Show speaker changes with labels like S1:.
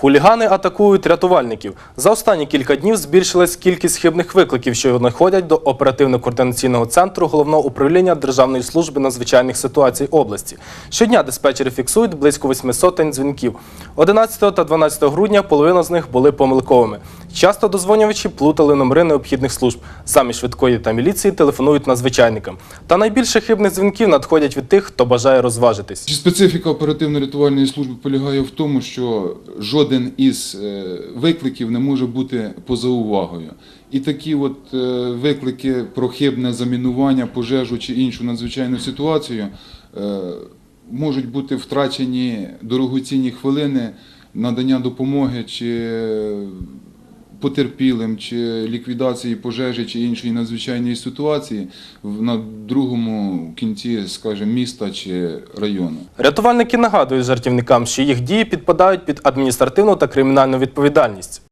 S1: Хулігани атакують рятувальників. За останні кілька днів збільшилась кількість хибних викликів, що надходять до оперативно-координаційного центру головного управління Державної служби надзвичайних ситуацій області. Щодня диспетчери фіксують близько 800 дзвінків. 11 та 12 грудня половина з них були помилковими. Часто дозвонювачі плутали номери необхідних служб. Замість швидкої та міліції телефонують надзвичайникам. Та найбільше хибних дзвінків надходять від тих, хто бажає розважитись.
S2: Специфіка оперативно-рятувальної служби полягає в тому, що жоден із е, викликів не може бути поза увагою. І такі от е, виклики про хибне замінування, пожежу чи іншу надзвичайну ситуацію е, можуть бути втрачені дорогоцінні хвилини надання допомоги чи потерпілим, чи ліквідації пожежі чи іншої надзвичайної ситуації на другому кінці, скажімо, міста чи району.
S1: Рятувальники нагадують жартівникам, що їх дії підпадають під адміністративну та кримінальну відповідальність.